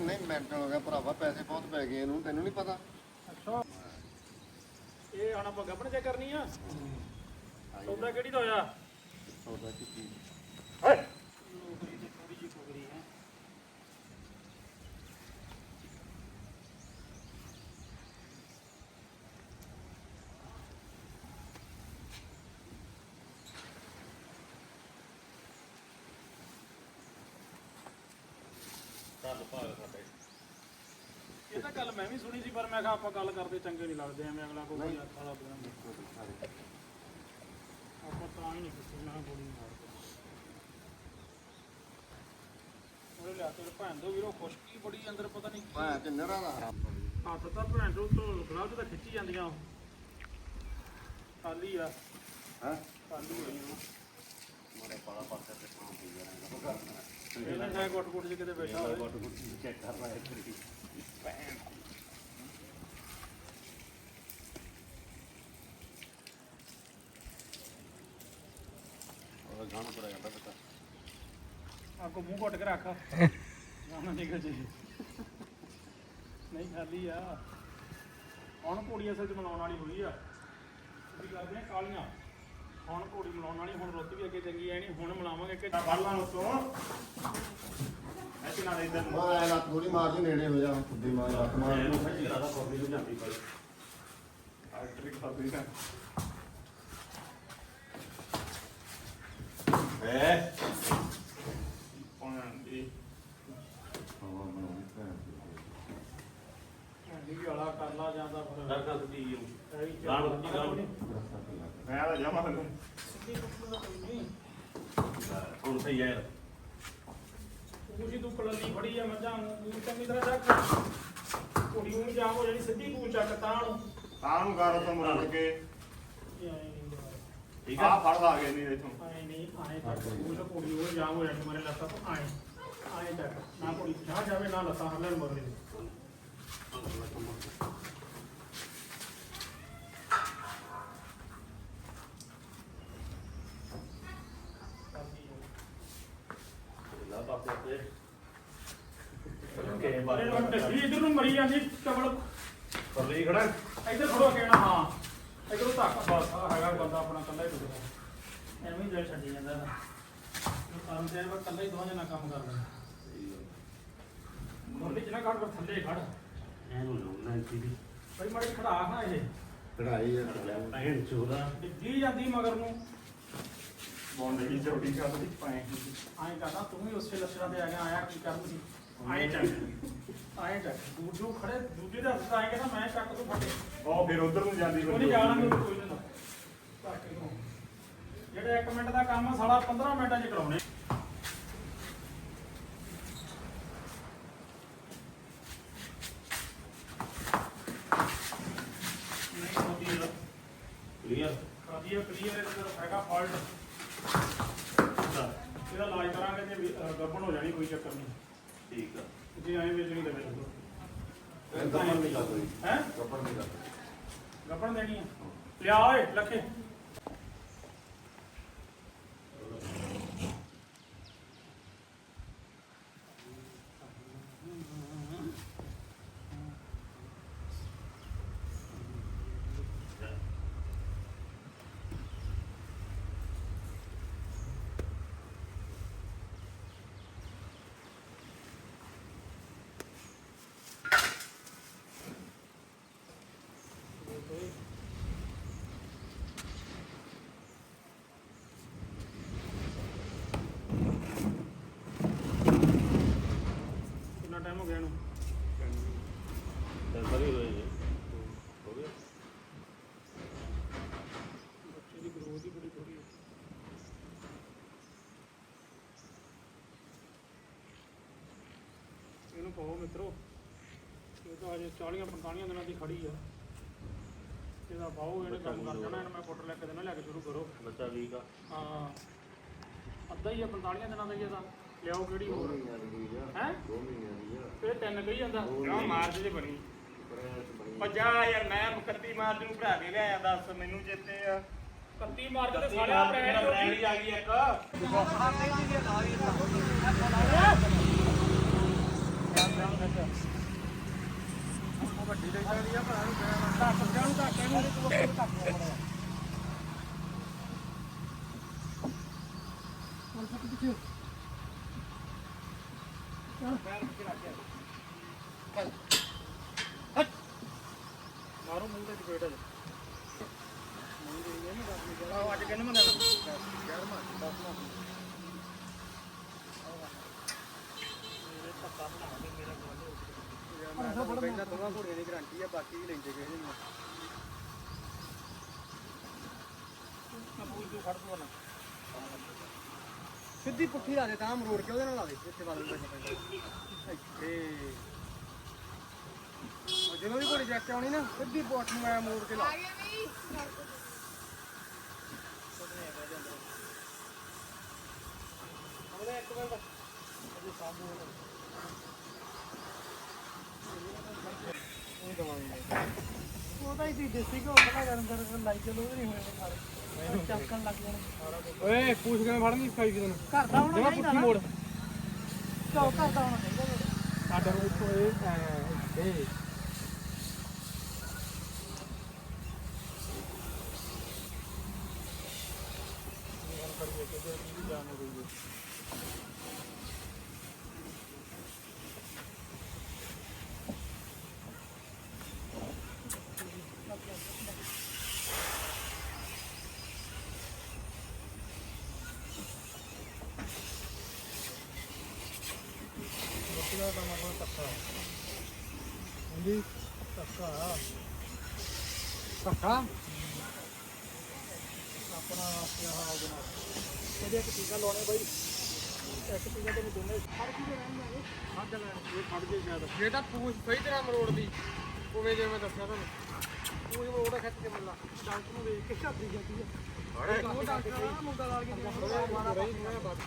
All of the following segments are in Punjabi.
ਨਹੀਂ ਮੈਂਟਲ ਹੋ ਗਿਆ ਭਰਾਵਾ ਪੈਸੇ ਬਹੁਤ ਪੈ ਗਏ ਇਹਨੂੰ ਤੈਨੂੰ ਨਹੀਂ ਪਤਾ? ਅੱਛਾ। ਇਹ ਹੁਣ ਆਪਾਂ ਗੱਬਣ ਚੈੱਕ ਕਰਨੀ ਆ? ਸੌਦਾ ਕਿਹੜੀ ਦਾ ਹੋਇਆ? ਸੌਦਾ ਕੀ ਚੀਜ਼ ਨੌਕਰੀ ਤੇ ਥੋੜੀ ਜਿਹੀ ਕੁਗਰੀ ਹੈ ਇਹ ਤਾਂ ਗੱਲ ਮੈਂ ਵੀ ਸੁਣੀ ਸੀ ਪਰ ਮੈਂ ਕਿਹਾ ਆਪਾਂ ਗੱਲ ਕਰਦੇ ਚੰਗੇ ਨਹੀਂ ਲੱਗਦੇ ਐਵੇਂ ਅਗਲਾ ਕੋਈ ਨਹੀਂ। ਖਾਲਾ ਪੀਣਾ ਆਪਾਂ ਤਾਂ ਹੀ ਨਹੀਂ ਕਿਸੇ ਨਾਲ ਗੋਲੀ ਮਾਰਦੇ ਉਹਨੇ ਲਿਆ ਤੇ ਭੈਣ ਦੋ ਵੀਰੋ ਖੁਸ਼ਕੀ ਬੜੀ ਅੰਦਰ ਪਤਾ ਨਹੀਂ ਕੀ। ਭਾਂ ਤੇ ਨਰਾ ਦਾ ਹਰਾਮ ਹੱਥ ਤਾਂ ਭੈਣ ਤੋਂ ਤੋਂ ਗਲਾਵ ਤਾਂ ਖਿੱਚੀ ਜਾਂਦੀਆਂ ਉਹ। ਖਾਲੀ ਆ। ਹਾਂ? ਖਾਲੀ ਹੋਈਆਂ ਮਾਰੇ ਪਾਲਾ ਪਾਸੇ ਤੇ ਕੰਮ ਹੋ ਜਾਣਾ ਇਹਨਾਂ ਹੈ ਗੁੱਟ ਗੁੱਟ ਚ ਕਿਤੇ ਬੈਠਾ ਹੋਵੇ। ਗੁੱਟ ਗੁੱਟ ਚੈੱਕ ਕਰ ਰਹਾ ਹੈ ਤੇਰੀ ਉਹ ਗਾਣਾ ਪੜਾ ਜਾਂਦਾ ਬਤਾ ਆਕੋ ਮੂੰਹ ਘੁੱਟ ਕੇ ਰੱਖ ਨਹੀਂ ਖਾਲੀ ਆ ਹੁਣ ਘੋੜੀ ਅਸਲ ਚ ਮਨਾਉਣ ਵਾਲੀ ਹੋਈ ਆ ਅਸੀਂ ਕਰਦੇ ਆ ਕਾਲੀਆਂ ਹੁਣ ਘੋੜੀ ਮਨਾਉਣ ਵਾਲੀ ਹੁਣ ਰੁੱਤ ਵੀ ਅੱਗੇ ਚੰਗੀ ਨਹੀਂ ਹੁਣ ਮਨਾਵਾਂਗੇ ਕਿ ਫੜ ਲਾਂ ਉਤੋਂ। ਐਸੀ ਨਾਲ ਇਧਰ ਨੂੰ। ਮੈਂ ਲੱਤ ਗੋਲੀ ਮਾਰ ਦੀ ਨੇੜੇ ਹੋ ਜਾ ਖੁੱਦੀ ਮਾਰ ਲੱਤ ਮਾਰ। ਇਹਨੂੰ ਸੱਚੀ ਕਰਾ ਦਾ ਕੋਫੀ ਨੂੰ ਜਾਂਦੀ ਪਰ। ਆ ਟ੍ਰਿਕ ਖਾਦੀ ਨਾ ਹੈ? ਪਾਣੀ ਹਵਾ ਬਣਾਉਣੀ ਭੈਣ ਢਾਡੀ ਵਾਲਾ ਕਰ ਲਾ ਜਾਂਦਾ ਫਿਰ। ਦਰਕਾਂ ਦੀ ਇਹ ਵੀ ਗਾਣ ਚੱਲ ਦੀ ਗਾਣ ਮੈਂ ਤਾਂ ਜਮਾ ਨੂੰ ਸਿੱਧੀ ਕੁੱਤੀ ਦਾ ਕੋਈ ਨਹੀਂ ਹੁਣ ਸਹੀ ਹੈ ਪੂਛੀ ਤੂੰ ਕਲੰਨੀ ਫੜੀ ਆ ਮੱਝਾਂ ਨੂੰ ਤੂੰ ਚੰਗੀ ਤਰ੍ਹਾਂ ਚੱਕ ਕੁੜੀ ਨੂੰ ਵੀ ਜਾਮ ਹੋ ਜਾਣੀ ਸਿੱਧੀ ਪੂਛ ਚੱਕ ਤਾਂ ਨੂੰ ਤਾਂ ਨੂੰ ਕਰ ਤੋਂ ਮੁੜ ਕੇ ਇਹ ਆਏ ਨਹੀਂ ਠੀਕ ਆ ਫੜ ਲਾ ਗਏ ਨਹੀਂ ਇਥੋਂ ਆਏ ਨਹੀਂ ਆਏ ਚੱਕ ਪੂਛ ਕੁੜੀ ਉਹ ਜਾਮ ਹੋ ਜਾਣੀ ਮਰੇ ਲੱਤਾਂ ਤੋਂ ਆਏ ਆਏ ਚੱਕ ਨਾ ਕੁੜੀ ਜਾ ਜਾਵੇ, ਨਾ ਲੱਤਾਂ ਹੱਲਣ ਮਰਦੇ ਲਾ ਪਾਸੇ ਤੇ ਕੇ ਬਾਰੇ ਅਰੇ ਉਹ ਟੱਕੀ ਇਧਰ ਨੂੰ ਮਰੀ ਜਾਂਦੀ ਕਬਲ ਪਰਲੀ ਖੜਾ ਇੱਧਰ ਥੋੜਾ ਕਹਿਣਾ ਹਾਂ ਇੱਧਰੋਂ ਧੱਕ ਬਸ ਆ ਹੈਗਾ ਬੰਦਾ ਆਪਣਾ ਕੱਲਾ ਹੀ ਟੁੱਟਦਾ ਐਵੇਂ ਹੀ ਦਿਲ ਛੱਡੀ ਜਾਂਦਾ ਨਾ ਕੰਮ ਤੇ ਐਵੇਂ ਕੱਲਾ ਹੀ ਦੋਹਾਂ ਜਣਾ ਕੰਮ ਕਰਦਾ ਨਾ ਕੱਢ ਪਰ ਥੱਲੇ ਖੜ। ਇਹਨੂੰ ਲਾਉਣਾ ਇੱਥੇ ਦੀ ਬਈ ਮਾੜੀ ਖੜਾ ਨਾ ਇਹ। ਕਢਾਈ ਆ। ਭੈਣ ਚੋਦਾ। ਡਿੱਗੀ ਜਾਂਦੀ ਮਗਰ ਨੂੰ? ਬੋਂਡ ਦੀ ਚੌੜੀ ਕਰਦੀ ਪਾਏ ਐਂ ਕਹਦਾ ਤੂੰ ਵੀ ਉਸੇ ਲੱਛਣਾਂ ਤੇ ਆ ਗਿਆ ਆਇਆ ਕੀ ਕਰਨ ਸੀ? ਐਂ ਚੱਕ। ਐਂ ਚੱਕ। ਦੂਜੂ ਖੜੇ ਦੂਜੇ ਦਾ ਹੱਥ ਆਏ ਕਹਿੰਦਾ ਮੈਂ ਚੱਕ ਤੂੰ ਫੜੇ। ਉਹ ਫਿਰ ਉਧਰ ਨੂੰ ਜਾਂਦੀ ਉਹ ਨਹੀਂ ਜਾਣਾ ਮੈਨੂੰ ਕੋਈ ਨਾ। ਜਿਹੜਾ 1 ਮਿੰਟ ਦਾ ਕੰਮ ਆ ਸਾਲਾ 15 ਮਿੰਟਾਂ 'ਚ ਕਰਾਉਣੇ ਨਹੀਂ ਹੋਦੀ ਇਹਦਾ ਕਲੀਅਰ ਕਾਦੀ ਆ ਕਲੀਅਰ ਇਹਦਾ ਜਦੋਂ ਹੈਗਾ ਫਾਲਟ ਇਹਦਾ ਇਲਾਜ ਕਰਾਂਗੇ ਜੇ ਵੀ, ਅਹ, ਗੱਭਣ ਹੋ ਜਾਣੀ ਕੋਈ ਚੱਕਰ ਨਹੀਂ। ਠੀਕ ਆ। ਜੇ ਐਂ ਵੇਚਣੀ ਤਾਂ। ਵੇਚ ਦੋ ਗੱਪਣ ਨਹੀਂ ਲੱਗਦੀ ਹੈ? ਗੱਪਣ ਨਹੀਂ ਲੱਗਦੀ ਗੱਭਣ ਦੇਣੀ ਆ। ਲਿਆ ਓਏ ਲੱਖੇ ਕਿੰਨਾ ਟਾਈਮ ਹੋ ਗਿਆ ਇਹਨੂੰ। ਤੇ ਸਰੀ ਹੋਏ ਜੀ। ਹੋ ਗਿਆ। ਬੱਚੇ ਦੀ ਗਰੋਥ ਹੀ ਬੜੀ ਥੋੜੀ ਹੈ। ਇਹਨੂੰ ਪਾਓ ਮਿੱਤਰੋ। ਇਹ ਤਾਂ ਅਜੇ 40 45 ਦਿਨਾਂ ਦੀ ਖੜੀ ਆ। ਇਹਦਾ ਪਾਓ ਇਹਨੇ ਕੰਮ ਕਰ ਜਾਣਾ ਇਹਨੂੰ ਮੈਂ ਪੁੱਟ ਲੈ ਕੇ ਦੇਣਾ ਲੈ ਕੇ ਸ਼ੁਰੂ ਕਰੋ। ਬੱਚਾ ਵੀਕ ਆ। ਹਾਂ। ਅੱਧਾ ਹੀ ਆ 45 ਦਿਨਾਂ ਦਾ ਹੀ ਇਹਦਾ ਲਿਆਓ ਕਿਹੜੀ ਦੋ ਹੋਰ ਹੈ ਹੈ? ਦੋ ਮਹੀਨਿਆਂ ਦੀ ਆ। ਇਹ ਤਿੰਨ ਕਹੀ ਜਾਂਦਾ। ਕਿਉਂ ਮਾਰਚ ਦੀ ਬਣੀ। ਪ੍ਰੈਸ ਬਣੀ ਪੰਜਾ ਯਾਰ ਮੈਂ 31 ਮਾਰਚ ਨੂੰ ਭਰਾ ਕੇ ਲਿਆਇਆ ਦੱਸ ਮੈਨੂੰ ਚੇਤੇ ਆ। 31 ਮਾਰਚ ਹੋ ਅਪ੍ਰੈਲ ਗਈ ਹੀ ਆ ਗਈ ਇੱਕ। ਵੱਡੀ ਲੈ ਜਾਂਦੀ ਆ ਭਰਾ ਨੂੰ ਕਹਿਣਾ ਘੱਟ ਜਾਣ ਘੱਟ ਇਹਨੂੰ ਵਕਤ ਘੱਟ ਬੜਾ ਹੁਣ ਸੱਤ ਪਿੱਛੇ ਚੱਲ ਪੈਰ ਪਿੱਛੇ ਰੱਖ ਕੇ ਚੱਲ ਹਟ ਮਾਰੋ ਮੂੰਹ ਤੇ ਚਪੇੜ ਮੂੰਹ ਆਹ ਅੱਜ ਕਿੰਨੇ ਮੰਨਣਾ 11 ਮਾਰ 10 ਮਾਰ ਮੇਰੇ ਧੱਕਾ ਬਣਾ ਦੇ ਮੇਰਾ ਕੋਲ ਪਹਿਲਾਂ ਦੋਵਾਂ ਘੋੜੀਆਂ ਦੀ ਗਾਰੰਟੀ ਆ ਬਾਕੀ ਵੀ ਲੈਂਦੇ ਕਿਸੇ ਨਹੀਂ ਕਬੂਲ ਜੋ ਖੜ ਦੋ ਨਾ ਸਿੱਧੀ ਪੁੱਠੀ ਲਾ ਦੇ ਤਾਂ ਮਰੋੜ ਕੇ ਉਹਦੇ ਨਾਲ ਲਾ ਦੇ। ਇੱਥੇ ਵਾਲ ਨੂੰ ਇੱਥੇ। ਉਹ ਜਦੋਂ ਵੀ ਘੋੜੀ ਚੱਕ ਕੇ ਆਉਣੀ ਨਾ ਸਿੱਧੀ ਪੁੱਠ ਨੂੰ ਐ ਮੋੜ ਕੇ ਲਾ। ਉਹਦੇ ਇੱਕ ਮਿੰਟ। ਅਜੇ ਸਾਹਮਣੇ ਉਹ ਦਵਾਂਗੇ ਉਹ ਤਾਂ ਹੀ ਦੇਸੀ ਬਣਾ ਗਰਮ ਗਰਮ ਲਾਈ ਚਲੋ ਉਹ ਨਹੀਂ ਹੋਏ ਸਾਰੇ। ਚੱਕਣ ਲੱਗ ਜਾਣੇ ਓਏ ਪੂਛ ਕੇ ਫੜਨੀ ਸਿਖਾਈ ਕਿਦਨ ਘਰ ਦਾ ਹੋਣਾ ਚਾਹੀਦਾ ਨਾ। ਮੋੜ। ਘਿਓ ਘਰ ਦਾ ਹੋਣਾ ਚਾਹੀਦਾ ਸਾਡਾ ਉੱਤੋਂ ਇਹ ਇਹ ਹਾਂਜੀ ਧੱਕਾ ਆਪਣਾ ਦੇ ਨਾਲ ਇਹਦੇ ਇੱਕ ਟੀਕਾ ਲਾਉਣੇ ਬਾਈ। ਇੱਕ ਟੀਕਾ ਤੈਨੂੰ ਦੋਨੇ ਫੜ ਕੇ ਰਹਿਣਗੇ ਫੜ ਲੈਣ ਇਹ ਫੜ ਜੇ ਸ਼ਾਇਦ। ਜੇ ਤਾਂ ਪੂਛ ਸਹੀ ਤਰ੍ਹਾਂ ਮਰੋੜਦੀ ਉਵੇਂ ਜਿਵੇਂ ਦੱਸਿਆ ਤੁਹਾਨੂੰ। ਪੂਛ ਮਰੋੜਾ ਖਿੱਚ ਕੇ ਮੱਲਾ ਡਾਕਟਰ ਨੂੰ ਵੇਖ ਕੇ ਝਾਤੀ ਜਾਂਦੀ ਹੈ ਉਹ ਡਾਕਟਰ ਆ ਮੁੰਡਾ ਲਾ ਕੇ ਮਾਰਾ ਬਾਈ ਮੈਂ ਬਾਤ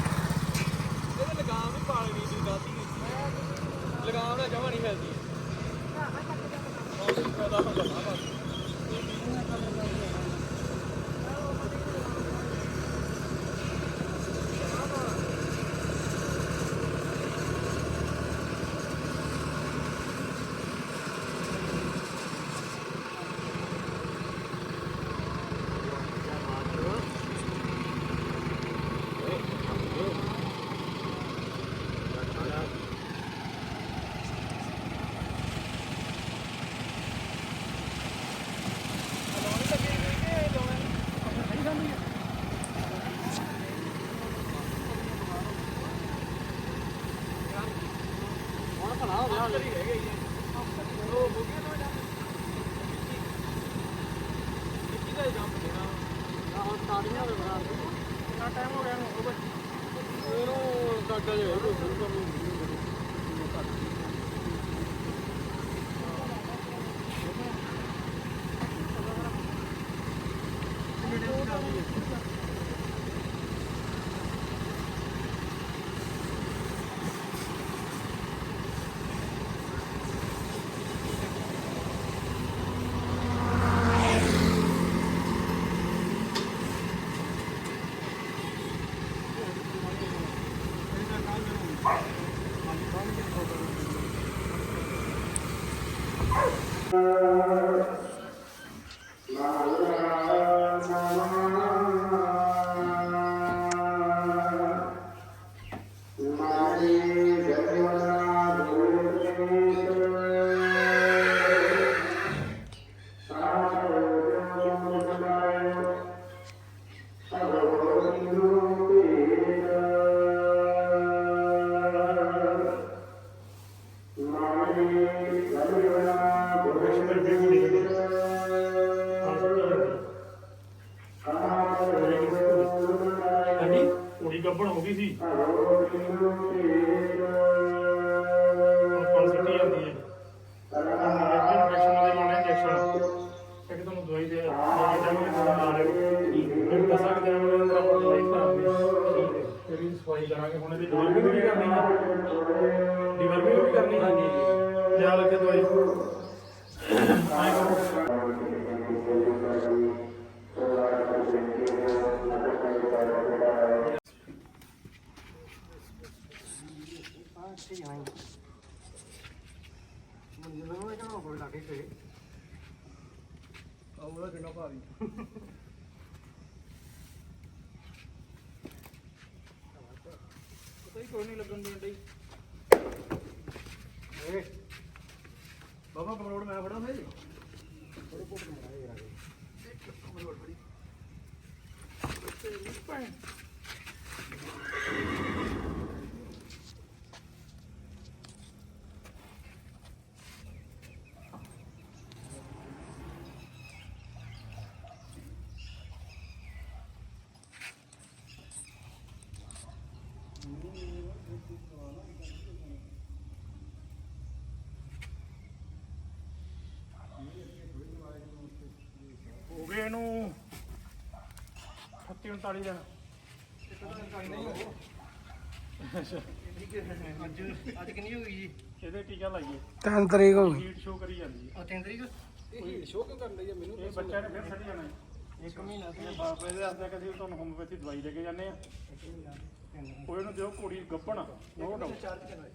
ਇਹਦੇ ਲਗਾਮ ਵੀ ਪਾਲ ਗਈ ਸੀ ਦਾਦੀ ਨੇ ਲਗਾਮ ਨਾਲ ਜਮਾ ਨਹੀਂ ਮਿਲਦੀ ਉਹ ਫਾਇਦਾ ਹੁੰਦਾ ਨਾ ਬਸ ਹੁਣ ਭਲਾ ਹੋ ਗਿਆ ਹਾਲੇ ਰਹਿ ਗਈ ਉਹ ਹੋ ਗਿਆ ਨਾ ਜਾਂ ਇੱਕੀ ਦਾ ਜੰਪ ਦੇਣਾ ਆ ਹੁਣ ਤਾੜੀਆਂ ਦੇ ਬਣਾ ਦੇ ਕਿੰਨਾ ਟਾਈਮ ਹੋ ਗਿਆ ਨੂੰ ਉਹ ਬਸ ਇਹਨੂੰ ਕਾਕਾ ਉਹ ਸ਼ੁਰੂ ਕਰ ਲੂ ਆਪਾਂ ਦਵਾਈ ਕਰਾਂਗੇ ਫਿਰ ਵੀ ਸਫ਼ਾਈ ਕਰਾਂਗੇ ਹੁਣ ਇਹਦੀ ਡਿਵਰਮਿੰਗ ਵੀ ਕਰਨੀ ਹੈ ਡਿਵਰਮਿੰਗ ਵੀ ਕਰਨੀ ਹੈ ਲਿਆ ਲੱਗੇ ਦਵਾਈ। ਹਾਂ ਠੀਕ ਹੈ ਕਿੰਨਾ ਭਾਰੀ। ਪਤਾ ਕੋਈ ਨਹੀਂ ਲੱਗਣ ਦੇਣ ਡਈ ਏ ਬਾਬਾ ਬਰੋੜ ਮੈਂ ਫੜਾ ਸਹੀ ਬੜੇ ਪੁੱਟ ਮੇਰਾ ਯਾਰ ਇੱਕ ਬਰੋੜ ਫੜੀ ਤੇ ਭੈਣ ਹੋ ਗਏ ਇਹਨੂੰ 38 39 ਦਿਨ। ਅੱਜ ਅੱਜ ਕਿੰਨੀ ਹੋ ਗਈ ਜੀ ਇਹਦੇ ਟੀਕਾ ਲਾਈਏ। ਤਿੰਨ ਤਰੀਕ ਹੋ ਹੀਟ ਸ਼ੋ ਕਰੀ ਜਾਂਦੀ ਆ ਤਿੰਨ ਤਰੀਕ? ਇਹ ਸ਼ੋਅ ਕਿਉਂ ਕਰਨ ਲਈ ਮੈਨੂੰ ਇਹ ਬੱਚਾ ਨੇ ਫਿਰ ਛੱਡ ਜਾਣਾ ਹੈ। ਇੱਕ ਮਹੀਨਾ ਇਹ ਬਾਪ ਇਹਦੇ ਹੱਥ ਕਦੀ ਤੁਹਾਨੂੰ ਹੋਮੋਪੈਥੀ ਦਵਾਈ ਦੇ ਕੇ ਜਾਂਦੇ ਆ। ਉਹ ਇਹਨੂੰ ਦਿਓ ਕੁੜੀ ਗੱਪਣ। ਨੋ ਡਾਊਟ ਚਾਰਜ ਕਰਨਾ ਹੈ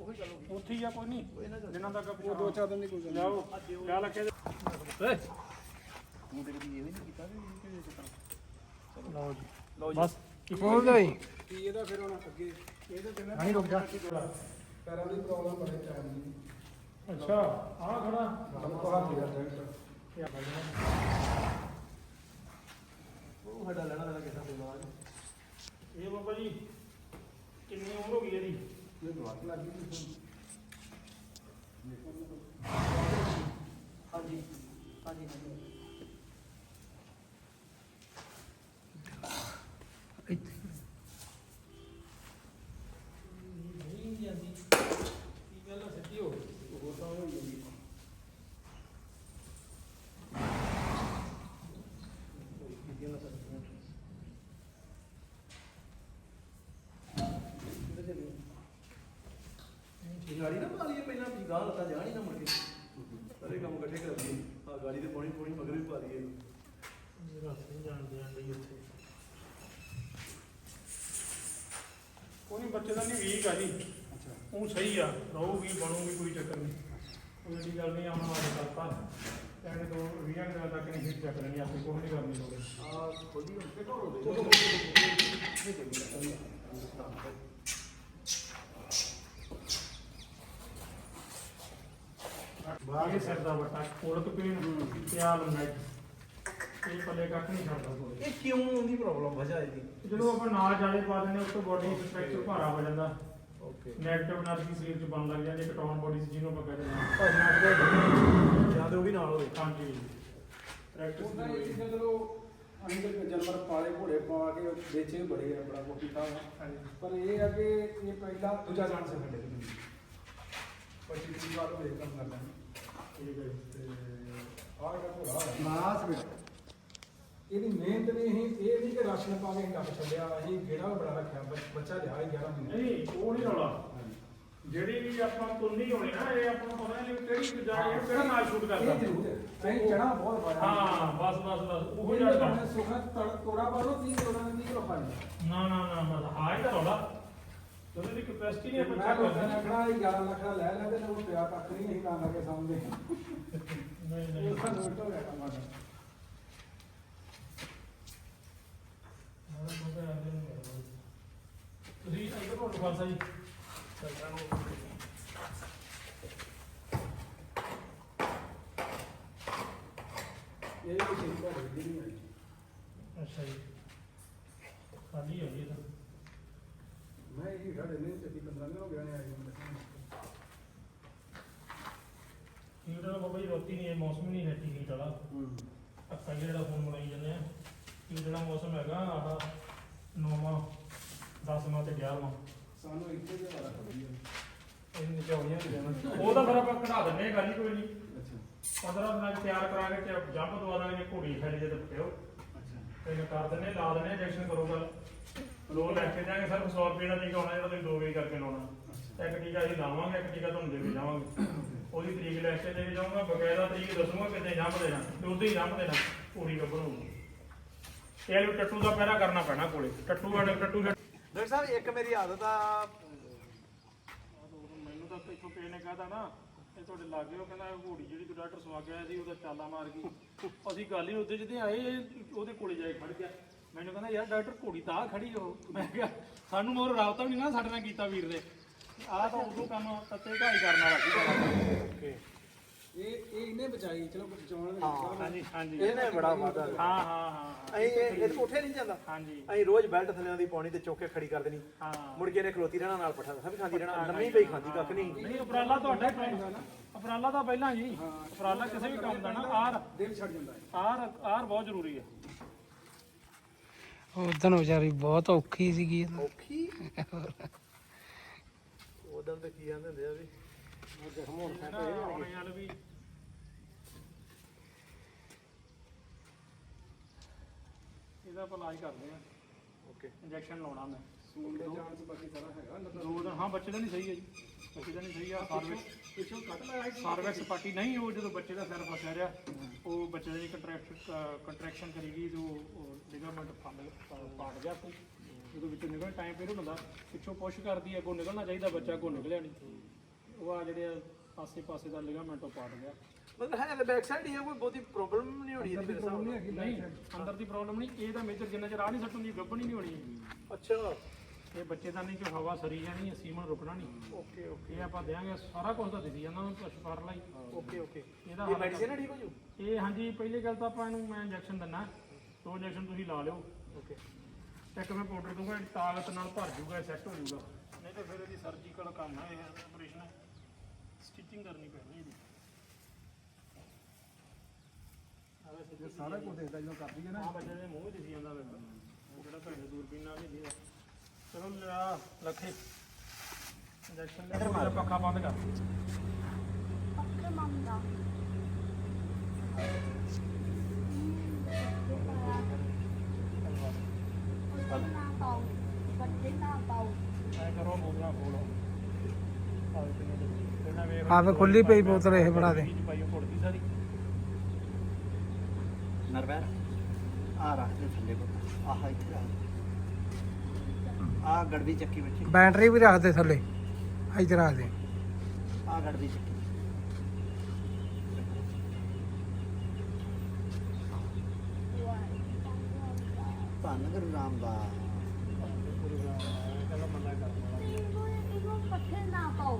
ਉਹੀ ਗੱਲ ਹੋ ਗਈ। ਉੱਥੇ ਹੀ ਆ ਕੋਈ ਨਹੀਂ। ਜਿੰਨਾਂ ਤੱਕ ਉਹ ਦੋ ਚਾਰ ਦਿਨ ਦੀ ਕੋਈ ਗੱਲ ਜਾਓ। ਕਿਆ ਲੱਗੇ ਲਓ ਜੀ। ਲਓ ਬਸ ਬੋਲ ਦੋ ਜੀ। ਕੀ ਇਹਦਾ ਫਿਰ ਹੁਣ ਅੱਗੇ ਇਹਦੇ ਤੇ ਨਹੀਂ ਰੁਕ ਜਾ। ਪੈਰਾਂ ਦੀ ਪ੍ਰੋਬਲਮ ਬੜੇ ਟਾਈਮ ਦੀ। ਅੱਛਾ ਆ ਖੜਾ। ਮਤਲਬ ਕੋ ਹੱਥ ਦਾ ਟਰੈਕਟਰ ਉਹ ਸਾਡਾ ਲੈਣਾ ਦੇਣਾ ਕਿਸਾ ਬਾਅਦ। ਇਹ ਬਾਬਾ ਜੀ ਕਿੰਨੀ ਉਮਰ ਹੋ ਗਈ ਇਹਦੀ? ਇਹ ਦਵਾਤ ਲੱਗ ਗਈ ਤੁਸੀਂ ਹਾਂਜੀ ਹਾਂਜੀ ਨਹੀਂ ਜਾਂਦੀ ਕੀ ਗੱਲ ਸੱਚੀ ਹੋ ਉਹ ਤਾਂ ਹੋ ਗਈ ਗਾੜੀ ਨਾ ਪਾ ਲਈਏ ਪਹਿਲਾਂ ਵੀ ਗਾਹ ਲੱਤਾ ਜਾਣੀ ਨਾ ਮੁੜ ਕੇ। ਸਾਰੇ ਕੰਮ ਇਕੱਠੇ ਕਰ ਲਈਏ। ਆ ਗਾੜੀ ਤੇ ਪਾਣੀ ਪੂਣੀ ਮਗਰ ਵੀ ਪਾ ਲਈਏ। ਜਾਣ ਉੱਥੇ। ਕੋਈ ਬੱਚੇ ਦਾ ਨਹੀਂ ਵੀਕ ਆ ਜੀ। ਅੱਛਾ। ਉਹ ਸਹੀ ਆ ਰਹੂਗੀ ਬਣੂਗੀ ਕੋਈ ਚੱਕਰ ਨਹੀਂ। ਕੋਈ ਏਡੀ ਗੱਲ ਨਹੀਂ ਆਉਣ ਵਾਲਾ ਕਰਤਾ ਕਹਿੰਦੇ ਦੋ 20 ਦਿਨਾਂ ਤੱਕ ਨਹੀਂ ਹਿੱਟ ਚੱਕ ਲੈਣੀ ਆਪੇ ਕੋਈ ਨਹੀਂ ਕਰਨੀ ਲੋੜ ਆ ਖੋਲੀ ਹੁਣ ਤੇ ਢੋਲ ਬਾਹਰ ਸਿਰ ਦਾ ਵੱਟਾ ਕੋਲਕ ਪੇਨ ਤੇ ਆ ਲੰਗਾ ਇਹ ਪੱਲੇ ਕੱਖ ਨਹੀਂ ਛੱਡਦਾ ਕੋਲੇ ਇਹ ਕਿਉਂ ਉਹਦੀ ਪ੍ਰੋਬਲਮ ਵਜ੍ਹਾ ਇਹਦੀ? ਜਦੋਂ ਆਪਾਂ ਨਾਲ ਜਾਲੇ ਪਾ ਦਿੰਦੇ ਉਸ ਤੋਂ ਬਾਡੀ ਸਟ੍ਰਕਚਰ ਭਾਰਾ ਹੋ ਜਾਂਦਾ। ਓਕੇ ਨੈਗੇਟਿਵ એનર્ਜੀ ਸਰੀਰ 'ਚ ਬਣ ਲੱਗ ਜਾਂਦੀ ਕਟਾਉਣ ਬਾਡੀ 'ਚ ਜਿਹਨੂੰ ਆਪਾਂ ਕਹਿੰਦੇ ਹਾਂ। ਭਜਨਾ ਦੇ ਜਾਂਦੇ ਉਹ ਵੀ ਨਾਲ ਹੋਵੇ। ਹਾਂਜੀ। ਪ੍ਰੈਕਟਿਸ ਉਹਦਾ ਇਹ ਜਦੋਂ ਅੰਦਰ ਜਾਨਵਰ ਪਾਲੇ ਘੋੜੇ ਪਾ ਕੇ ਵੇਚੇ ਬੜੇ ਆ ਬੜਾ ਕੋਪੀ ਤਾਂ ਪਰ ਇਹ ਆ ਕਿ ਇਹ ਪਹਿਲਾ ਦੂਜਾ ਜਾਣ ਸਕਦਾ ਪੱਚੀ ਦੀ ਵਾਰ ਹੋਏ ਕੰਮ ਕਰਦਾ ਹੈ ਮਾਸ ਵਿੱਚ ਇਹਦੀ ਮਿਹਨਤ ਨੇ ਇਹ ਇਹ ਨਹੀਂ ਕਿ ਰਾਸ਼ਨ ਪਾ ਕੇ ਡੱਕ ਛੱਡਿਆ ਅਸੀਂ ਗੇੜਾ ਬੜਾ ਰੱਖਿਆ ਬੱਚ- ਬੱਚਾ ਲਿਆ ਹੀ 11 ਮਹੀਨੇ। ਨਹੀਂ ਉਹ ਨਹੀਂ ਰੌਲਾ। ਜਿਹੜੀ ਵੀ ਆਪਾਂ ਤੁੰਨੀ ਹੋਣੀ ਨਾ ਇਹ ਆਪਾਂ ਨੂੰ ਪਤਾ ਨਹੀਂ ਕਿਹੜੀ ਜਾ ਇਹ ਕਿਹੜਾ ਨਾਲ ਸ਼ੂਟ ਕਰਦਾ। ਇਹ ਜ਼ਰੂਰ ਹੈ। ਅਸੀਂ ਚਣਾ ਬਹੁਤ ਪਾਇਆ ਹਾਂ ਬਸ ਬਸ ਬਸ ਉਹ ਉਹ ਜਿਹੜਾ ਜਿਹੜਾ ਸੁਖਾ ਤੋੜਾ ਪਾ ਲਓ 30 ਕਿਲੋ ਦਾ 30 ਕਿਲੋ ਪਾਣੀ ਨਾ ਨਾ ਨਾ ਨਾ ਹਾਂ ਇਹ ਤਾਂ ਰੌਲਾ। ਉਹਦੀ ਦੀ ਕੈਪੈਸਿਟੀ ਨਹੀਂ ਆਪਾਂ ਮੈਂ ਚੈੱਕ ਨੇ ਕਰਨੀ ਇਹ 11 ਲੱਖ ਦਾ ਲੈ ਲੈਂਦੇ ਨੇ ਉਹ ਪਿਆ ਕੱਖ ਨਹੀਂ ਅਸੀਂ ਤਾਂ ਲੱਗੇ ਸਮਝਦੇ ਨਹੀਂ ਨਹੀਂ। ਇਹ ਤਾਂ ਨੋਟ ਹੋ ਗਿਆ ਕੰਮ ਸਾਡਾ ਤੁਸੀਂ ਇੱਧਰ ਕੋਲ ਫਾਸਾ ਜੀ। ਇਹ ਵੀ ਚੀਜ਼ ਤੁਹਾਡੀ ਜਿਹੜੀ ਹੈ ਅੱਛਾ ਜੀ। ਖਾਲੀ ਹੋ ਗਈ ਤਾਂ। ਮੈਂ ਇਹ ਸਾਡੇ ਨੇ ਤੇ 15 ਦਿਨ ਹੋ ਗਏ ਨੇ ਆਏ ਨੂੰ ਹੀਟ ਵਾਲਾ ਬਾਬਾ ਜੀ ਰੋਟੀ ਨਹੀਂ ਇਹ ਮੌਸਮ ਹੀ ਨਹੀਂ ਹੈ ਹੀਟ ਵਾਲਾ ਆਪਾਂ ਜਿਹੜਾ ਫੋਨ ਬਣਾਈ ਜਾਂਦੇ ਆ ਇਹ ਜਿਹੜਾ ਮੌਸਮ ਹੈਗਾ ਆਹ ਨੌਵਾਂ ਦਸਵਾਂ ਤੇ 11ਵਾਂ ਸਾਨੂੰ ਇੱਥੇ ਦੇ ਵਾਲਾ ਖੜੀ ਹੈ ਇਹ ਨਿਚਾਉਣੀਆਂ ਨਹੀਂ ਜਾਣਾ ਉਹ ਤਾਂ ਫਿਰ ਆਪਾਂ ਕਢਾ ਦਿੰਦੇ ਹਾਂ ਗੱਲ ਹੀ ਕੋਈ ਨਹੀਂ ਅੱਛਾ 15 ਦਿਨਾਂ 'ਚ ਤਿਆਰ ਕਰਾ ਕੇ ਜੰਪ ਦਵਾ ਦਾਂਗੇ ਘੋੜੀ ਖੜੀ ਜੇ ਤੇ ਪਿਓ ਅੱਛਾ ਤੇ ਕਰ ਦਿੰਦੇ ਲਾ ਦਿੰਦੇ ਇੰਜੈਕਸ਼ਨ ਕਰੋਗਾ ਲੋ ਲੈ ਕੇ ਜਾਵਾਂਗੇ ਸਿਰਫ 100 ਰੁਪਏ ਦਾ ਟੀਕਾ ਹੋਣਾ ਜਿਹੜਾ ਤੁਸੀਂ ਦੋ ਵੇ ਕਰਕੇ ਲਾਉਣਾ। ਇੱਕ ਟੀਕਾ ਅਸੀਂ ਲਾਵਾਂਗੇ ਇੱਕ ਟੀਕਾ ਤੁਹਾਨੂੰ ਦੇ ਕੇ ਜਾਵਾਂਗੇ। ਉਹਦੀ ਤਰੀਕ ਲੈ ਕੇ ਦੇ ਕੇ ਜਾਊਂਗਾ ਬਕਾਇਦਾ ਤਰੀਕ ਦੱਸੂਗਾ ਕਿਤੇ ਜੰਮ ਦੇਣਾ ਤੇ ਉਦੋਂ ਹੀ ਜੰਮ ਦੇਣਾ ਪੂਰੀ ਗੱਭਰੂ ਨੂੰ ਇਹ ਲੋ ਟੱਟੂ ਦਾ ਪਹਿਰਾ ਕਰਨਾ ਪੈਣਾ ਕੋਲੇ ਟੱਟੂ ਵਾਲੇ ਟੱਟੂ ਦੇ ਡਾਕਟਰ ਸਾਹਿਬ ਇੱਕ ਮੇਰੀ ਆਦਤ ਆ। ਮੈਨੂੰ ਤਾਂ ਇੱਥੋਂ ਕਿਸੇ ਨੇ ਕਹਤਾ ਨਾ ਇਹ ਤੁਹਾਡੇ ਲਾਗੇ ਉਹ ਕਹਿੰਦਾ ਘੋੜੀ ਜਿਹੜੀ ਤੂੰ ਡਾਕਟਰ ਸਵਾ ਕੇ ਆਇਆ ਸੀ ਉਹਦਾ ਚਾਲਾ ਮਾਰ ਗਈ। ਅਸੀਂ ਗੱਲ ਹੀ ਉੱਤੇ ਜਿੱਦੇ ਆਏ ਉਹਦੇ ਕੋਲੇ ਜਾ ਕੇ ਖੜ ਗਿਆ। ਮੈਨੂੰ ਕਹਿੰਦਾ ਯਾਰ ਡਾਕਟਰ ਘੋੜੀ ਤਾਂ ਖੜੀ ਹੋ। ਮੈਂ ਕਿਹਾ ਸਾਨੂੰ ਮੋਰ ਰਾਬਤਾ ਵੀ ਨਹੀਂ ਨਾ ਸਾਡੇ ਨਾਲ ਕੀਤਾ ਵੀਰ ਨੇ। ਆਹ ਤਾਂ ਉਦੋਂ ਕੰਮ ਤੱਤੇ ਘਾਈ ਕਰਨ ਵਾਲਾ ਸੀ ਇਹ ਇਹ ਇਹਨੇ ਬਚਾਈ ਚਲੋ ਬਚਾਉਣ ਦੇ ਹਾਂਜੀ ਹਾਂਜੀ। ਇਹਨੇ ਬੜਾ ਵਾਦਾ ਹਾਂ ਹਾਂ ਹਾਂ ਅਸੀਂ ਇਹ ਇਹ ਉੱਠੇ ਨਹੀਂ ਜਾਂਦਾ। ਹਾਂਜੀ। ਅਸੀਂ ਰੋਜ਼ ਬੈਲਟ ਥੱਲੇ ਦੀ ਪਾਉਣੀ ਤੇ ਚੁੱਕ ਕੇ ਖੜੀ ਕਰ ਦੇਣੀ। ਹਾਂ। ਮੁੜ ਕੇ ਨੇ ਖਲੋਤੀ ਰਹਿਣਾ ਨਾਲ ਪੱਠਾ ਸਭ ਖਾਂਦੀ ਰਹਿਣਾ ਲੰਮੀ ਪਈ ਖਾਂਦੀ ਕੱਖ ਨਹੀਂ। ਨਹੀਂ ਉਪਰਾਲਾ ਤੁਹਾਡਾ ਹੀ ਪੈਣਾ। ਉਪਰਾਲਾ ਤਾਂ ਪਹਿਲਾਂ ਜੀ। ਉਪਰਾਲਾ ਕਿਸੇ ਵੀ ਕੰਮ ਦਾ ਨਾ ਆਰ। ਦਿਲ ਛੱਡ ਜਾਂਦਾ ਹੈ। ਆਰ ਆਰ ਬਹੁਤ ਜ਼ਰੂਰੀ ਹੈ। ਉਦੋਂ ਵਿਚਾਰੀ ਬਹੁਤ ਔਖੀ ਸੀਗੀ। ਔਖੀ? ਉਦੋਂ ਤੇ ਕੀ ਆਂਦੇ ਹੁੰਦੇ ਆ ਵੀ? ਇਹਦਾ ਇਲਾਜ ਕਰਦੇ ਆ। ਓਕੇ। ਇੰਜੈਕਸ਼ਨ ਲਾਉਣਾ ਮੈਂ। ਸੂਲ ਦੇ ਚਾਂਸ ਬਾਕੀ ਸਾਰਾ ਹੈਗਾ ਦੋ ਦਿਨ ਹਾਂ ਬੱਚੇ ਦਾ ਨਹੀਂ ਸਹੀ ਹੈ ਜੀ। ਬੱਚੇ ਦਾ ਨਹੀਂ ਸਹੀ ਆ ਸਾਰਵਿਕਸ ਪਿੱਛੋਂ ਕੱਟ ਲਾਇਆ ਸਾਰਵਿਕਸ ਪਾਰਟੀ ਨਹੀਂ ਉਹ ਜਦੋਂ ਬੱਚੇ ਦਾ ਸਿਰ ਫਸਿਆ ਰਿਹਾ ਉਹ ਬੱਚੇ ਦੀ ਕੰਟਰੈਕਟ ਕੰਟਰੈਕਸ਼ਨ ਕਰੀ ਗਈ ਜੋ ਲਿਗਾਮੈਂਟ ਫੰਡ ਪਾੜ ਗਿਆ ਸੀ। ਜਦੋਂ ਵਿੱਚੋਂ ਨਿਕਲਣ ਟਾਈਮ ਪੀਰੀਅਡ ਹੁੰਦਾ ਪਿੱਛੋਂ ਪੁਸ਼ ਕਰਦੀ ਹੈ ਅੱਗੋਂ ਨਿਕਲਣਾ ਚਾਹੀਦਾ ਬੱਚਾ ਅੱਗੋਂ ਨਿਕਲਿਆ ਨਹੀਂ। ਉਹ ਆ ਜਿਹੜੇ ਆਸੇ ਪਾਸੇ ਦਾ ਲਿਗਾਮੈਂਟ ਉਹ ਪਾੜ ਗਿਆ। ਮਤਲਬ ਹੈ ਤੇ ਬੈਕ ਸਾਈਡ ਹੀ ਆ ਕੋਈ ਬਹੁਤੀ ਪ੍ਰੋਬਲਮ ਨਹੀਂ ਹੋਣੀ ਇਹਦੀ ਮੇਰੇ ਨਹੀਂ ਅੰਦਰ ਦੀ ਪ੍ਰੋਬਲਮ ਨਹੀਂ ਇਹ ਤਾਂ ਮੇਜਰ ਜਿੰਨਾ ਚਿਰ ਆ ਨਹੀਂ ਸੱਟੂਗੀ ਗੱਭਣ ਹੀ ਨਹੀਂ ਹੋਣੀ। ਅੱਛਾ। ਇਹ ਬੱਚੇ ਦਾ ਨਹੀਂ ਕਿ ਹਵਾ ਸਰੀ ਜਾਣੀ ਹੈ ਸੀਮਨ ਰੁਕਣਾ ਨਹੀਂ। Okay okay. ਇਹ ਆਪਾਂ ਦੇਾਂਗੇ ਸਾਰਾ ਕੁਝ ਤਾਂ ਦਿਸੀ ਜਾਂਦਾ ਨੂੰ ਪਸ਼ੂ ਕਰ ਲਈ ਓਕੇ ਓਕੇ। ਇਹਦਾ ਇਹ ਹੱਲ ਮੈਡੀਸਿਨ ਠੀਕ ਹੋ ਜੂ? ਇਹ ਹਾਂਜੀ ਪਹਿਲੀ ਗੱਲ ਤਾਂ ਆਪਾਂ ਇਹਨੂੰ ਮੈਂ ਇੰਜੈਕਸ਼ਨ ਦਿੰਨਾ ਦੋ ਇੰਜੈਕਸ਼ਨ ਤੁਸੀਂ ਲਾ ਲਿਓ। ਓਕੇ। ਇੱਕ ਮੈਂ ਪਾਊਡਰ ਦੂੰਗਾ ਇਹ ਤਾਕਤ ਨਾਲ ਭਰ ਜੂਗਾ ਸੈੱਟ ਹੋ ਜੂਗਾ। ਨਹੀਂ ਤਾਂ ਫਿਰ ਇਹਦੀ ਸਰਜੀਕਲ ਕੰਮ ਹੈ ਇਹ ਆਪਰੇਸ਼ਨ ਸਟਿਚਿੰਗ ਕਰਨੀ ਪੈਣੀ ਇਹਦੀ। ਸਾਰਾ ਕੁਝ ਦੇਖਦਾ ਜਦੋਂ ਕਰਦੀ ਹੈ ਨਾ। ਬੱਚੇ ਦੇ ਮੂੰਹ ਵਿੱਚ ਦਿਸੀ ਜਾਂਦਾ ਵੇ। ਉਹ ਜਿਹੜਾ ਭੈਣ ਦੂਰਬੀਨ ਨਾਲ ਨਹੀਂ ਦੀਦਾ ਚਲੋ ਲਿਆ ਲੱਖੇ ਇੰਜੈਕਸ਼ਨ ਲੈ ਮੇਰਾ ਪੱਖਾ ਬੰਦ ਕਰ ਪੱਕੇ ਮੰਗਦਾ ਨਾ ਪਾਉ ਵੱਡੇ ਨਾ ਪਾਉ ਐ ਕਰੋ ਬੋਤਲਾਂ ਖੋਲੋ ਆਵੇ ਖੁੱਲੀ ਪਈ ਬੋਤਲ ਇਹ ਫੜਾ ਦੇ। ਨਰਵੈਰ, ਆ ਰੱਖ ਦੇ ਥੱਲੇ ਕੋ ਆਹ ਇੱਥੇ ਆ। ਗੜਵੀ ਚੱਕੀ ਵਿੱਚ ਬੈਟਰੀ ਵੀ ਰੱਖ ਦੇ ਥੱਲੇ। ਇੱਧਰ ਰੱਖ ਦੇ। ਆ ਗੜਵੀ ਚੱਕੀ। ਧੰਨ ਗੁਰੂ ਰਾਮਦਾਸ। ਨਾ ਪਾਉ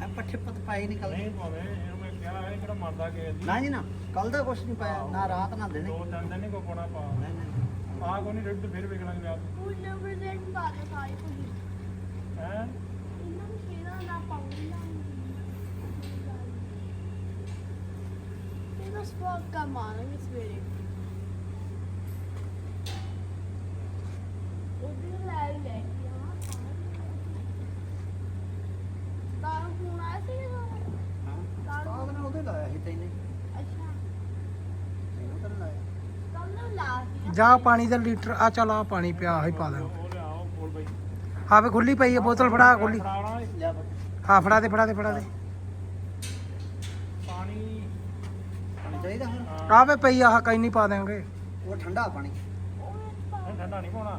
ਹੈ ਪੱਠੇ ਪਤ ਪਾਈ ਨਹੀਂ ਕੱਲ ਨਹੀਂ ਪਾਵੇ ਇਹਨੂੰ ਮੈਂ ਕਿਹਾ ਇਹ ਕਿਹੜਾ ਮਰਦਾ ਕੇ ਨਾ ਜੀ ਨਾ ਕੱਲ ਦਾ ਕੁਛ ਨਹੀਂ ਪਾਇਆ ਨਾ ਰਾਤ ਨਾ ਦਿਨੇ। ਦੋ ਤਿੰਨ ਦਿਨ ਨਹੀਂ ਕੋ ਕੋਣਾ ਪਾ। ਨਹੀਂ ਨਹੀਂ। ਆ ਕੋ ਨਹੀਂ ਰੇਡ ਤੇ ਫਿਰ ਵੇਖ ਲਾਂਗੇ ਆਪ ਉਹ ਨੰਬਰ ਪਾ ਦੇ ਸਾਰੇ ਕੁਝ ਹੈ? ਇਹਨਾਂ ਨੂੰ ਕਿਹੜਾ ਨਾ ਪਾਉਂਦਾ ਇਹ ਤਾਂ ਸਪੋਕ ਕਾ ਮਾਰਾਂਗੇ ਸਵੇਰੇ ਉਹਦੇ ਲੈ ਲੈ ਕੇ ਆ। ਤਾਂ ਫੋਨ ਆਇਆ ਸੀ ਹਾਂ। ਆਹ ਨਾ ਉਹਦੇ ਲਾਇਆ ਸੀ ਤੈਨੇ। ਅੱਛਾ। ਤੈਨੂੰ ਤਾਂ ਨੀ ਲਾਇਆ। ਕੱਲ ਨੂੰ ਲਾ ਕੇ ਜਾ ਪਾਣੀ ਦਾ ਲੀਟਰ ਆ ਚਲ ਆ ਪਾਣੀ ਪਿਆ ਆਹੀ ਪਾ ਦੇ ਬਈ ਆਵੇ ਖੁੱਲੀ ਪਈ ਹੈ ਬੋਤਲ ਫੜਾ ਖੁੱਲੀ। ਹਾਂ ਫੜਾ ਦੇ ਫੜਾ ਦੇ ਫੜਾ ਦੇ। ਪਾਣੀ। ਚਾਹੀਦਾ ਹੁਣ? ਪਈ ਆਹ ਕਈ ਨਹੀਂ ਪਾ ਦੇਾਂਗੇ ਉਹ ਠੰਡਾ ਪਾਣੀ। ਠੰਡਾ ਨਹੀਂ ਪਾਉਣਾ।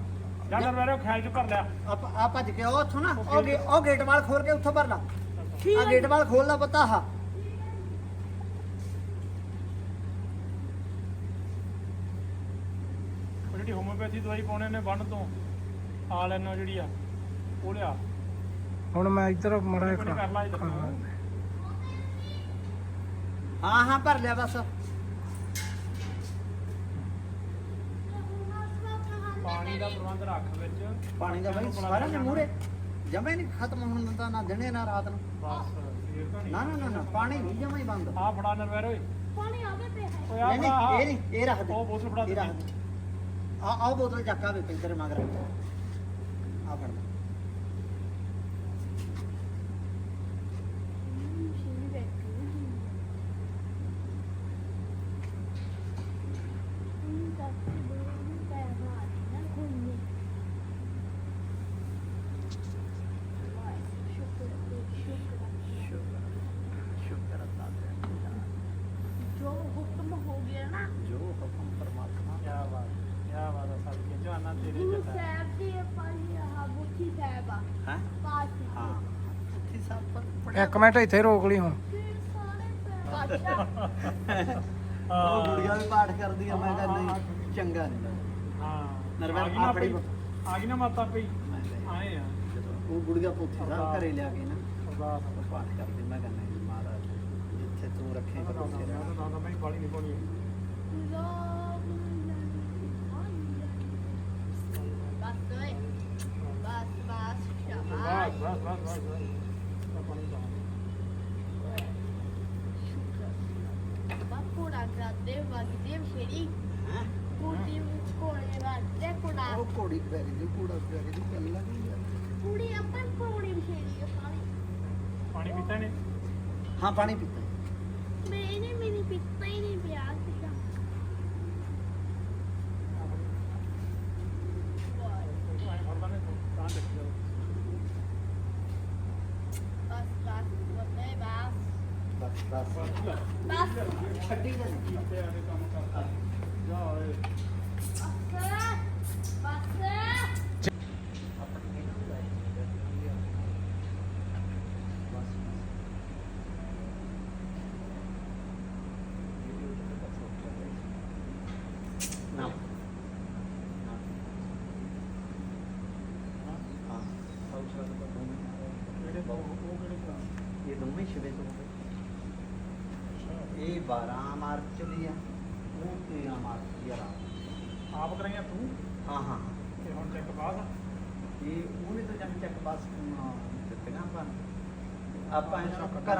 ਜਾਂ ਮੇਰੇ ਖਿਆਲ ਚ ਭਰ ਲਿਆ। ਆਪ ਆ ਭੱਜ ਕੇ ਉਹ ਉੱਥੋਂ ਨਾ। ਉਹ ਗੇਟ ਵਾਲ ਖੋਲ ਕੇ ਉੱਥੋਂ ਭਰ ਲਾ। ਆ ਗੇਟ ਵਾਲ ਖੋਲ ਲਾ ਪਤਾ ਹਾ ਜਿਹੜੀ ਹੋਮੋਪੈਥੀ ਦਵਾਈ ਪਾਉਣੇ ਨੇ ਬੰਨ ਤੋਂ। ਆ ਲੈਣਾ ਜਿਹੜੀ ਆ ਉਹ ਲਿਆ। ਹੁਣ ਮੈਂ ਇੱਧਰ ਮੜਾ ਨੀ ਕਰ ਲਾ ਇੱਧਰ। ਹਾਂ ਹਾਂ ਭਰ ਲਿਆ ਬਸ। ਪਾਣੀ ਦਾ ਪ੍ਰਬੰਧ ਰੱਖ ਵਿੱਚ। ਪਾਣੀ ਦਾ ਬਾਈ ਸਾਰਾ ਨੇ ਮੂਰੇ ਜਮੇ ਨਹੀਂ ਖਤਮ ਹੋਣ ਦਿੰਦਾ ਨਾ ਦਿਨੇ ਨਾ ਰਾਤ ਨੂੰ। ਬਸ ਫੇਰ ਤਾਂ ਨਹੀਂ। ਨਾ ਨਾ ਨਾ ਨਾ ਪਾਣੀ ਨਹੀਂ ਜਮਾ ਹੀ ਬੰਦ। ਆ ਫੜਾ ਨਰਵੈਰ ਓਏ। ਪਾਣੀ ਆਵੇ ਤੇ ਹੈ। ਓਏ ਆ ਨਹੀਂ ਇਹ ਨਹੀਂ ਇਹ ਰੱਖ ਦੇ। ਉਹ ਬੋਤਲ ਫੜਾ ਇਹ ਰੱਖ ਦੇ। ਆ ਆ ਬੋਤਲ ਚੱਕਾ ਵੇ ਤੇਰੇ ਮਗਰ। ਆ ਫੜ ਲੈ। ਮਸ਼ੀਨ ਬੈਠੀ ਹੂੰ ਤਾਂ ਬੋਲ ਪੈ ਮਾਰੀ ਨਾ ਕੋਈ ਵਾਹ ਸ਼ੁਕਰ ਸ਼ੁਕਰ ਸ਼ੁਕਰ ਸ਼ੁਕਰ ਇੱਕ ਮਿੰਟ ਇੱਥੇ ਰੋਕ ਲਈ ਹੁਣ। ਉਹ ਗੁੜੀਆ ਵੀ ਪਾਠ ਕਰਦੀ ਆ ਮੈਂ ਕਿਹਾ ਨਹੀਂ ਚੰਗਾ ਨਹੀਂ। ਹਾਂ। ਨਰਵੈਲ ਆ ਪਈ- ਆ ਗਈ ਨਾ ਮਾਤਾ ਪਈ ਆਏ ਆ। ਉਹ ਗੁੜੀਆ ਪੋਥੀ ਸਾਹਿਬ ਘਰੇ ਲਿਆ ਕੇ ਨਾ ਅਰਦਾਸ ਉਹ ਪਾਠ ਕਰਦੀ ਮੈਂ ਕਹਿੰਦਾ ਨਹੀਂ ਮਹਾਰਾਜ ਜਿੱਥੇ ਤੂੰ ਰੱਖੇ ਮੈਂ ਬਾਲੀ ਨਹੀਂ ਪਾਉਣੀ ਬਸ ਬਸ ਬਸ ਬਸ। ਕਰਦੇ ਵਗਦੇ ਫੇਰੀ ਉਹ ਕੁੜੀ ਆਪਾਂ ਕੋੜੀ ਫੇਰੀ ਸਾਰੀ ਪਾਣੀ ਪੀਤਾ ਨੇ? ਹਾਂ ਪਾਣੀ ਪੀਤਾ। ਮੈਨੇ ਮੈਨੇ ਪੀਤਾ ਹੀ ਨਹੀਂ ਪਿਆ ਸੀਗਾ ਆਏ ਫੜਦਾ ਨੇ ਤਾਂ ਦੇਖੀ ਜਾਓ ਬਸ ਬਸ ਬਸ ਬਸ ਬਸ ਬਸ ਬਸ ਛੱਡੀ ਜਾ ਤੇ ਆਦੇ ਕੰਮ ਕਰਦਾ ਜਾ ਓਏ ਬਸ ਬਸ ਨਾ ਜਿਹੜੇ ਉਹ ਉਹ ਕਿਹੜੇ ਭਰਾ ਇਹ ਦੋਵੇਂ ਸ਼ਿਵੇ ਤੋਂ ਹੋਏ ਇਹ 12 ਮਾਰਚ ਚਲੀ ਆ ਉਹ 13 ਮਾਰਚ ਦੀ ਆ ਰਾਤ ਆਪ ਕਰਾਈਆਂ ਤੂੰ ਹਾਂ ਹਾਂ ਤੇ ਹੁਣ ਚੈੱਕ ਪਾਸ ਆ ਇਹ ਉਹਨੇ ਤਾਂ ਜਨ ਚੱਕ ਪਾਸ ਦਿੱਤੇ ਨਾ ਆਪਾਂ ਨੂੰ।